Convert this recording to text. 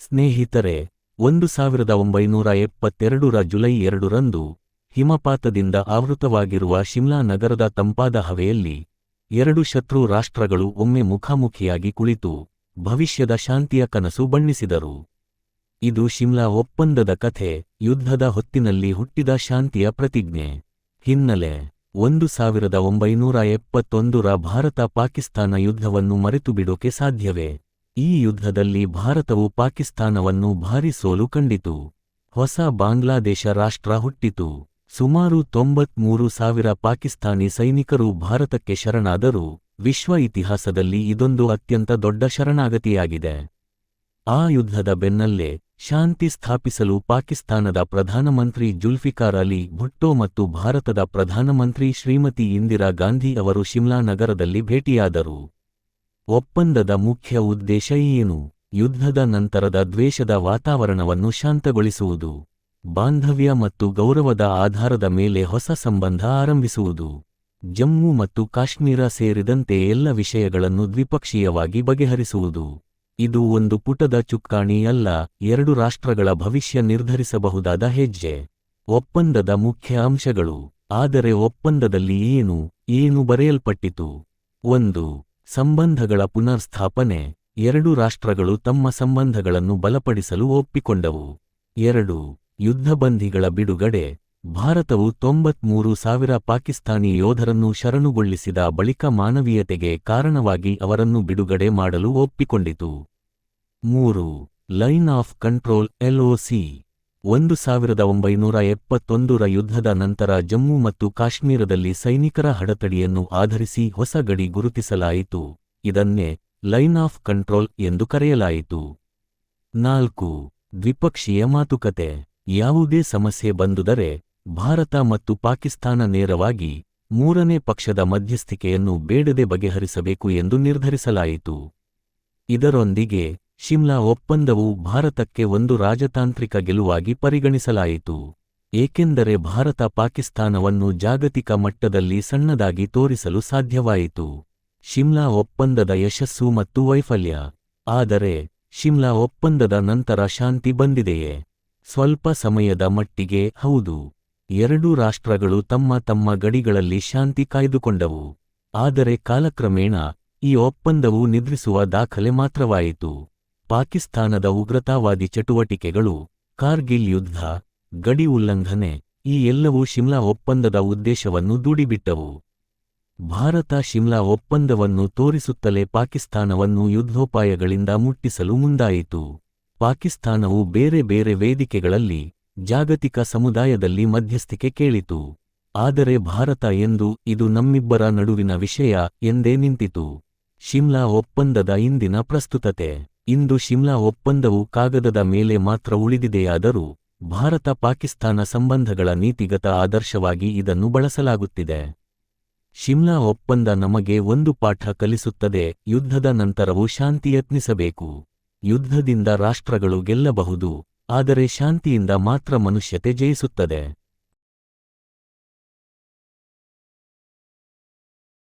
ಸ್ನೇಹಿತರೆ, ಒಂದು ಸಾವಿರದ ಒಂಬೈನೂರ ಎಪ್ಪತ್ತೆರಡರ ಜುಲೈ ಎರಡರಂದು ಹಿಮಪಾತದಿಂದ ಆವೃತವಾಗಿರುವ ಶಿಮ್ಲಾ ನಗರದ ತಂಪಾದ ಹವೆಯಲ್ಲಿ ಎರಡು ಶತ್ರು ರಾಷ್ಟ್ರಗಳು ಒಮ್ಮೆ ಮುಖಾಮುಖಿಯಾಗಿ ಕುಳಿತು ಭವಿಷ್ಯದ ಶಾಂತಿಯ ಕನಸು ಬಣ್ಣಿಸಿದರು. ಇದು ಶಿಮ್ಲಾ ಒಪ್ಪಂದದ ಕಥೆ, ಯುದ್ಧದ ಹೊತ್ತಿನಲ್ಲಿ ಹುಟ್ಟಿದ ಶಾಂತಿಯ ಪ್ರತಿಜ್ಞೆ. ಹಿನ್ನೆಲೆ, ಒಂದು ಸಾವಿರದ ಒಂಬೈನೂರ ಎಪ್ಪತ್ತೊಂದರ ಭಾರತ ಪಾಕಿಸ್ತಾನ ಯುದ್ಧವನ್ನು ಮರೆತುಬಿಡೋಕೆ ಸಾಧ್ಯವೇ? ಈ ಯುದ್ಧದಲ್ಲಿ ಭಾರತವು ಪಾಕಿಸ್ತಾನವನ್ನು ಭಾರಿ ಸೋಲು ಕಂಡಿತು. ಹೊಸ ಬಾಂಗ್ಲಾದೇಶ ರಾಷ್ಟ್ರ ಹುಟ್ಟಿತು. ಸುಮಾರು ತೊಂಬತ್ಮೂರು ಸಾವಿರ ಪಾಕಿಸ್ತಾನಿ ಸೈನಿಕರು ಭಾರತಕ್ಕೆ ಶರಣಾದರೂ. ವಿಶ್ವ ಇತಿಹಾಸದಲ್ಲಿ ಇದೊಂದು ಅತ್ಯಂತ ದೊಡ್ಡ ಶರಣಾಗತಿಯಾಗಿದೆ. ಆ ಯುದ್ಧದ ಬೆನ್ನಲ್ಲೇ ಶಾಂತಿ ಸ್ಥಾಪಿಸಲು ಪಾಕಿಸ್ತಾನದ ಪ್ರಧಾನಮಂತ್ರಿ ಜುಲ್ಫಿಕಾರ್ ಅಲಿ ಭುಟ್ಟೋ ಮತ್ತು ಭಾರತದ ಪ್ರಧಾನಮಂತ್ರಿ ಶ್ರೀಮತಿ ಇಂದಿರಾ ಗಾಂಧಿ ಅವರು ಶಿಮ್ಲಾ ನಗರದಲ್ಲಿ ಭೇಟಿಯಾದರು. ಒಪ್ಪಂದದ ಮುಖ್ಯ ಉದ್ದೇಶ ಏನು? ಯುದ್ಧದ ನಂತರದ ದ್ವೇಷದ ವಾತಾವರಣವನ್ನು ಶಾಂತಗೊಳಿಸುವುದು, ಬಾಂಧವ್ಯ ಮತ್ತು ಗೌರವದ ಆಧಾರದ ಮೇಲೆ ಹೊಸ ಸಂಬಂಧ ಆರಂಭಿಸುವುದು, ಜಮ್ಮು ಮತ್ತು ಕಾಶ್ಮೀರ ಸೇರಿದಂತೆ ಎಲ್ಲ ವಿಷಯಗಳನ್ನು ದ್ವಿಪಕ್ಷೀಯವಾಗಿ ಬಗೆಹರಿಸುವುದು. ಇದು ಒಂದು ಪುಟದ ಚುಕ್ಕಾಣಿ ಅಲ್ಲ, ಎರಡು ರಾಷ್ಟ್ರಗಳ ಭವಿಷ್ಯ ನಿರ್ಧರಿಸಬಹುದಾದ ಹೆಜ್ಜೆ. ಒಪ್ಪಂದದ ಮುಖ್ಯ ಅಂಶಗಳು, ಆದರೆ ಒಪ್ಪಂದದಲ್ಲಿ ಏನು ಏನು ಬರೆಯಲ್ಪಟ್ಟಿತು? ಒಂದು ಸಂಬಂಧಗಳ ಪುನರ್ಸ್ಥಾಪನೆ. ಎರಡು ರಾಷ್ಟ್ರಗಳು ತಮ್ಮ ಸಂಬಂಧಗಳನ್ನು ಬಲಪಡಿಸಲು ಒಪ್ಪಿಕೊಂಡವು. ಎರಡು ಯುದ್ಧಬಂಧಿಗಳ ಬಿಡುಗಡೆ. ಭಾರತವು ತೊಂಬತ್ಮೂರು ಸಾವಿರ ಪಾಕಿಸ್ತಾನಿ ಯೋಧರನ್ನು ಶರಣುಗೊಳಿಸಿದ ಬಳಿಕ ಮಾನವೀಯತೆಗೆ ಕಾರಣವಾಗಿ ಅವರನ್ನು ಬಿಡುಗಡೆ ಮಾಡಲು ಒಪ್ಪಿಕೊಂಡಿತು. ಮೂರು, ಲೈನ್ ಆಫ್ ಕಂಟ್ರೋಲ್ ಎಲ್ಒಸಿ. ಒಂದು ಸಾವಿರದ ಒಂಬೈನೂರ ಎಪ್ಪತ್ತೊಂದರ ಯುದ್ಧದ ನಂತರ ಜಮ್ಮು ಮತ್ತು ಕಾಶ್ಮೀರದಲ್ಲಿ ಸೈನಿಕರ ಹಡತಡಿಯನ್ನು ಆಧರಿಸಿ ಹೊಸ ಗಡಿ ಗುರುತಿಸಲಾಯಿತು. ಇದನ್ನೇ ಲೈನ್ ಆಫ್ ಕಂಟ್ರೋಲ್ ಎಂದು ಕರೆಯಲಾಯಿತು. ನಾಲ್ಕು. ದ್ವಿಪಕ್ಷೀಯ ಮಾತುಕತೆ. ಯಾವುದೇ ಸಮಸ್ಯೆ ಬಂದುದರೆ ಭಾರತ ಮತ್ತು ಪಾಕಿಸ್ತಾನ ನೇರವಾಗಿ ಮೂರನೇ ಪಕ್ಷದ ಮಧ್ಯಸ್ಥಿಕೆಯನ್ನು ಬೇಡದೆ ಬಗೆಹರಿಸಬೇಕು ಎಂದು ನಿರ್ಧರಿಸಲಾಯಿತು. ಇದರೊಂದಿಗೆ ಶಿಮ್ಲಾ ಒಪ್ಪಂದವು ಭಾರತಕ್ಕೆ ಒಂದು ರಾಜತಾಂತ್ರಿಕ ಗೆಲುವಾಗಿ ಪರಿಗಣಿಸಲಾಯಿತು, ಏಕೆಂದರೆ ಭಾರತ ಪಾಕಿಸ್ತಾನವನ್ನು ಜಾಗತಿಕ ಮಟ್ಟದಲ್ಲಿ ಸಣ್ಣದಾಗಿ ತೋರಿಸಲು ಸಾಧ್ಯವಾಯಿತು. ಶಿಮ್ಲಾ ಒಪ್ಪಂದದ ಯಶಸ್ಸು ಮತ್ತು ವೈಫಲ್ಯ, ಆದರೆ ಶಿಮ್ಲಾ ಒಪ್ಪಂದದ ನಂತರ ಶಾಂತಿ ಬಂದಿದೆಯೇ? ಸ್ವಲ್ಪ ಸಮಯದ ಮಟ್ಟಿಗೆ ಹೌದು. ಎರಡೂ ರಾಷ್ಟ್ರಗಳು ತಮ್ಮ ತಮ್ಮ ಗಡಿಗಳಲ್ಲಿ ಶಾಂತಿ ಕಾಯ್ದುಕೊಂಡವು, ಆದರೆ ಕಾಲಕ್ರಮೇಣ ಈ ಒಪ್ಪಂದವು ನಿದ್ರಿಸುವ ದಾಖಲೆ ಮಾತ್ರವಾಯಿತು. ಪಾಕಿಸ್ತಾನದ ಉಗ್ರತಾವಾದಿ ಚಟುವಟಿಕೆಗಳು, ಕಾರ್ಗಿಲ್ ಯುದ್ಧ, ಗಡಿ ಉಲ್ಲಂಘನೆ, ಈ ಎಲ್ಲವೂ ಶಿಮ್ಲಾ ಒಪ್ಪಂದದ ಉದ್ದೇಶವನ್ನು ದೂಡಿಬಿಟ್ಟವು. ಭಾರತ ಶಿಮ್ಲಾ ಒಪ್ಪಂದವನ್ನು ತೋರಿಸುತ್ತಲೇ ಪಾಕಿಸ್ತಾನವನ್ನು ಯುದ್ಧೋಪಾಯಗಳಿಂದ ಮುಟ್ಟಿಸಲು ಮುಂದಾಯಿತು. ಪಾಕಿಸ್ತಾನವು ಬೇರೆ ಬೇರೆ ವೇದಿಕೆಗಳಲ್ಲಿ, ಜಾಗತಿಕ ಸಮುದಾಯದಲ್ಲಿ ಮಧ್ಯಸ್ಥಿಕೆ ಕೇಳಿತು. ಆದರೆ ಭಾರತ ಎಂದು ಇದು ನಮ್ಮಿಬ್ಬರ ನಡುವಿನ ವಿಷಯ ಎಂದೇ ನಿಂತಿತು. ಶಿಮ್ಲಾ ಒಪ್ಪಂದದ ಇಂದಿನ ಪ್ರಸ್ತುತತೆ ಇಂದು ಶಿಮ್ಲಾ ಒಪ್ಪಂದವು ಕಾಗದದ ಮೇಲೆ ಮಾತ್ರ ಉಳಿದಿದೆಯಾದರೂ ಭಾರತ ಪಾಕಿಸ್ತಾನ ಸಂಬಂಧಗಳ ನೀತಿಗತ ಆದರ್ಶವಾಗಿ ಇದನ್ನು ಬಳಸಲಾಗುತ್ತಿದೆ. ಶಿಮ್ಲಾ ಒಪ್ಪಂದ ನಮಗೆ ಒಂದು ಪಾಠ ಕಲಿಸುತ್ತದೆ, ಯುದ್ಧದ ನಂತರವೂ ಶಾಂತಿ ಯತ್ನಿಸಬೇಕು. ಯುದ್ಧದಿಂದ ರಾಷ್ಟ್ರಗಳು ಗೆಲ್ಲಬಹುದು, ಆದರೆ ಶಾಂತಿಯಿಂದ ಮಾತ್ರ ಮನುಷ್ಯತೆ ಜಯಿಸುತ್ತದೆ.